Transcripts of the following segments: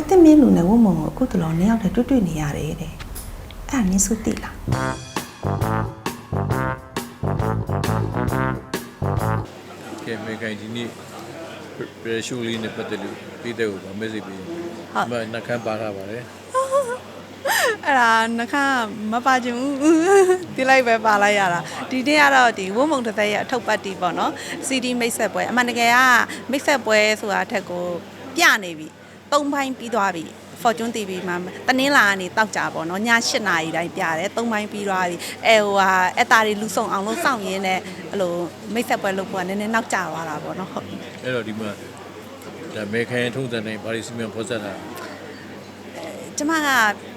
ကိုတင်မင်းလူနဲ့ဝတ်မုံကိုအခုတလောနှစ်ယောက်တည်းတွေ့တွေ့နေရတယ်တဲ့အဲ့ဒါနင်းစုသိလားကဲမေခိုင်ဒီနေ့ပြရှူလေးနဲ့ပတ်သက်လို့ပြည်တဲ့ကိုဗမက်ဆေ့ပေးဟုတ်မနှခမ်းပါထားပါတယ်အဲ့ဒါနှခမ်းမပါချင်ဘူးဒီလိုက်ပဲပါလိုက်ရတာဒီနေ့ကတော့ဒီဝုံမုံတစ်သက်ရဲ့အထုပ်ပတ်တီပေါ့နော် CD မိတ်ဆက်ပွဲအမှန်တကယ်ကမိတ်ဆက်ပွဲဆိုတာအထက်ကိုပြနေပြီ ၃ပိုင်းပြီးသွားပြီ Fortune TV မှာတနင်္လာကနေတောက်ကြပေါ့နော်ည8နာရီတိုင်းပြတယ်၃ပိုင်းပြီးသွားပြီအဲဟိုဟာအတားတွေလူဆောင်အောင်လို့စောင့်ရင်းနဲ့အဲ့လိုမိတ်ဆက်ပွဲလုပ်ဖို့ကနည်းနည်းနောက်ကျသွားတာပေါ့နော်ဟုတ်အဲ့တော့ဒီမှာဒါမေခိုင်ထုံးစံတိုင်းဘာလို့စီမံဖော်ဆက်တာကျမက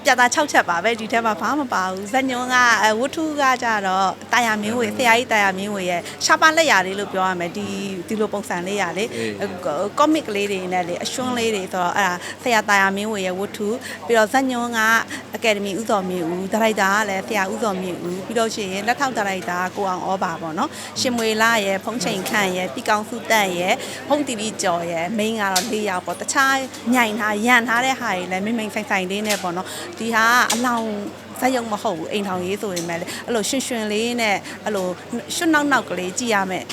ပြတာ6ချက်ပါပဲဒီထဲမှာဘာမှမပါဘူးဇညုံကအဲဝတ္ထုကကြတော့တာယာမင်းဝေဆရာကြီးတာယာမင်းဝေရဲ့ရှားပါလက်ရာလေးလို့ပြောရမယ်ဒီဒီလိုပုံစံလေးရာလေကောမစ်လေးတွေနဲ့လေအရွှန်းလေးတွေဆိုတော့အဲ့ဒါဆရာတာယာမင်းဝေရဲ့ဝတ္ထုပြီးတော့ဇညုံကအကယ်ဒမီဥတော်မြင့်ဦးဒါရိုက်တာကလည်းဆရာဥတော်မြင့်ဦးပြီးတော့ရှိရင်လက်ထောက်ဒါရိုက်တာကိုအောင်ဩပါပေါ့နော်ရှင်မွေလာရဲ့ဖုံးချိန်ခန့်ရဲ့တီကောင်စုတက်ရဲ့ဖုံးတီဗီကျော်ရဲ့မိန်းကတော့၄ယောက်ပေါ့တခြားညင်ထားရန်ထားတဲ့ဟာတွေလည်းမိမ့်မိန်ဆိုင်ဆိုင်လေးနဲ့ပေါ့နော်ဒီဟာကအလောင်းဇက်ရုံမဟုတ်ဘူးအိမ်ထောင်ရေးဆိုရင်လည်းအဲ့လိုရှင်ရှင်လေးနဲ့အဲ့လိုရွှွနောက်နောက်ကလေးကြည့်ရမယ်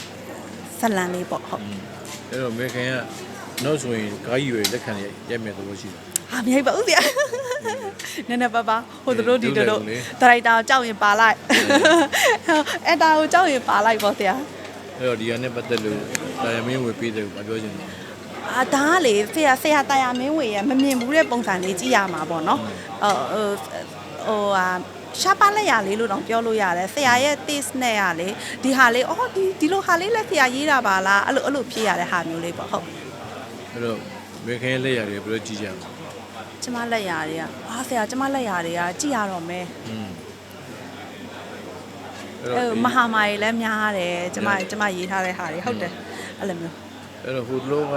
ဇလန်လေးပေါ့ဟုတ်အဲ့တော့မေခိုင်ကနောက်ဆိုရင်ကားကြီးတွေလက်ခံရရိုက်မယ်သဘောရှိတယ်ဟာမြိုက်ပါဦးဗျာနည်းနည်းပါးပါဟိုတို့ဒီတို့လုပ်လေဒါရိုက်တာကိုကြောက်ရင်ပါလိုက်အဲ့ဒါကိုကြောက်ရင်ပါလိုက်ပေါ့ဆရာအဲ့တော့ဒီဟာနဲ့ပတ်သက်လို့တာယာမင်းဝေပြည်တဲ့ကိုမပြောချင်ဘူး အာဒါကလေဆရာဆရာတာယာမင်းဝေရမမြင်ဘူးတဲ့ပုံစံလေးကြည့်ရမှာပေါ့နော်ဟိုဟိုဟိုဟာရှားပါလက်ရလေးလို့တော့ပြောလို့ရတယ်ဆရာရဲ့ taste နဲ့ရလေဒီဟာလေးအော်ဒီဒီလိုဟာလေးလည်းဆရာရေးတာပါလားအဲ့လိုအဲ့လိုဖြစ်ရတဲ့ဟာမျိုးလေးပေါ့ဟုတ်အဲ့တော့မေခိုင်ရဲ့လက်ရာတွေဘယ်လိုကြည့်ကြလဲကျမလက်ရတွေကအာဆရာကျမလက်ရတွေကကြည့်ရတော့မယ်อืมအဲမဟာမာရီလည်းများတယ်ကျမကျမရေးထားတဲ့ဟာတွေဟုတ်တယ်အဲ့လိုမျိုး အဲ့တော့ဟိုတလုံးက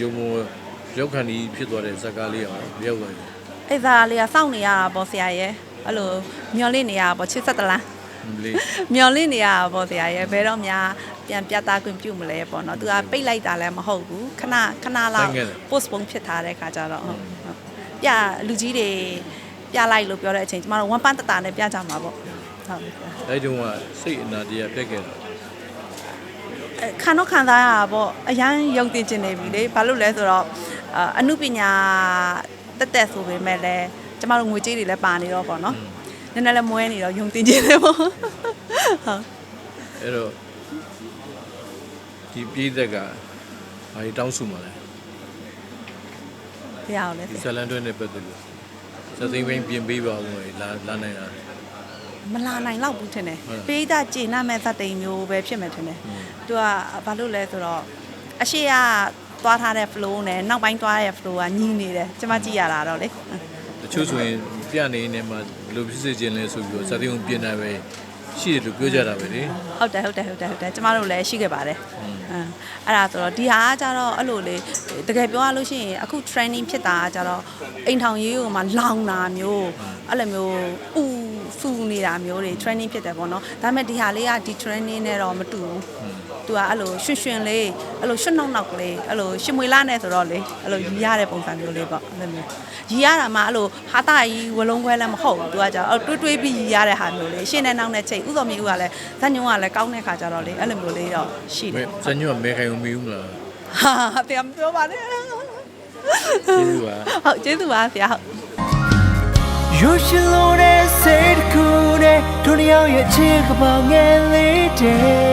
ယုံမရောက်ခံဒီဖြစ်သွားတဲ့ဇက်ကားလေးအောင်ရောက်သွားတယ်အဲ့ဒါလေးကစောင့်နေရတာပေါ့ဆရာရဲ့အဲ့လိုမျောလင့်နေရတာပေါ့ချစ်ဆက်တလားလေမျောလင့်နေရတာပေါ့ဆရာရဲ့ဘယ်တော့မှပြန်ပြသခွင့်ပြုမလဲပေါ့နော်သူကပိတ်လိုက်တာလည်းမဟုတ်ဘူးခဏခဏလောက် post ပုံဖြစ်ထားတဲ့ခါကျတော့ဟုတ်ဟုတ်ပြလူကြီးတွေပြလိုက်လို့ပြောတဲ့အချိန်ကျမတို့ဝမ်ပန်းတတာနဲ့ပြကြမှာပေါ့ဟုတ်အဲ့တုန်းကစိတ်အနာတရားပြက်ခဲ့တာအဲ ခံတော့ခံစားရတာပေါ့အရန်ယုံတင်ကျင်နေပြီလေဘာလို့လဲဆိုတော့အာအမှုပညာတက်တက်ဆိုပေမဲ့လည်းကျမတို့ငွေကြေးတွေလည်းပါနေတော့ပေါ့နော်နည်းနည်းလည်းမွဲနေတော့ယုံတင်ကျင်တယ်ပေါ့ဟုတ်အဲ့တော့ဒီပြည်သက်ကဘာကြီးတောင်းစုမှာလဲဘုရားကိုလည်းဒီဇလန်တွဲနဲ့ပတ်သက်လို့စသိမ့်ဘင်းပြင်ပေးပါဦးလေလာလာနိုင်တာ မလာနိုင်တော့ဘူးထင်တယ်ဟုတ်ပိဋကကျေနပ်မဲ့သတ်တိမ်မျိုးပဲဖြစ်မယ်ထင်တယ်သူကဘာလို့လဲဆိုတော့အရှိကသွားထားတဲ့ flow နဲ့နောက်ပိုင်းသွားတဲ့ flow ကညီးနေတယ်ကျမကြည့်ရတာတော့လေတချို့ဆိုရင်ပြနေနေမှာဘယ်လိုဖြစ်စေခြင်းလဲဆိုပြီးတော့စသိမ့်ပြင်တာပဲ ရှိတယ်လို့ပြောကြတာပဲလေဟုတ်တယ်ဟုတ်တယ်ဟုတ်တယ်ဟုတ်တယ်ကျမတို့လည်းရှိခဲ့ပါတယ်အင်းအဲ့ဒါဆိုတော့ဒီဟာကကြတော့အဲ့လိုလေတကယ်ပြောရလို့ရှိရင်အခု training ဖြစ်တာကကြတော့အိမ်ထောင်ရေးကိုမှလောင်တာမျိုးအဲ့လိုမျိုးဥဖူနေတာမျိုးတွေ training ဖြစ်တယ်ပေါ့နော်ဒါပေမဲ့ဒီဟာလေးကဒီ training နဲ့တော့မတူဘူး သူကအဲ့လိုရွှွင်ရွှင်လေးအဲ့လိုရွှွနှောက်နောက်ကလေးအဲ့လိုရှင်မွေလာနဲ့ဆိုတော့လေအဲ့လိုရီရတဲ့ပုံစံမျိုးလေးပေါ့အဲ့လိုမျိုးရီရတာမှအဲ့လိုဟာတာကြီးဝလုံးခွဲလည်းမဟုတ်ဘူးသူကကြတော့တွေးတွေးပြီးရီရတဲ့ဟာမျိုးလေးရှင်းတဲ့နောက်နဲ့ချိန်ဥသော်မြေဦးကလည်းဇညုံကလည်းကောင်းတဲ့ခါကြတော့လေအဲ့လိုမျိုးလေးတော့ရှိတမဲယ်ဇညွတ်မဲခိုင်မီဘူးမလားဟာတရားမပြောပါနဲ့ကျေးဇူးပါဟုတ်ကျေးဇူးပါဆရာဟုတ် You should know that say the cool day တို့တယောက်ရဲ့ချစ်ကပောင်ငယ်လေးတဲ့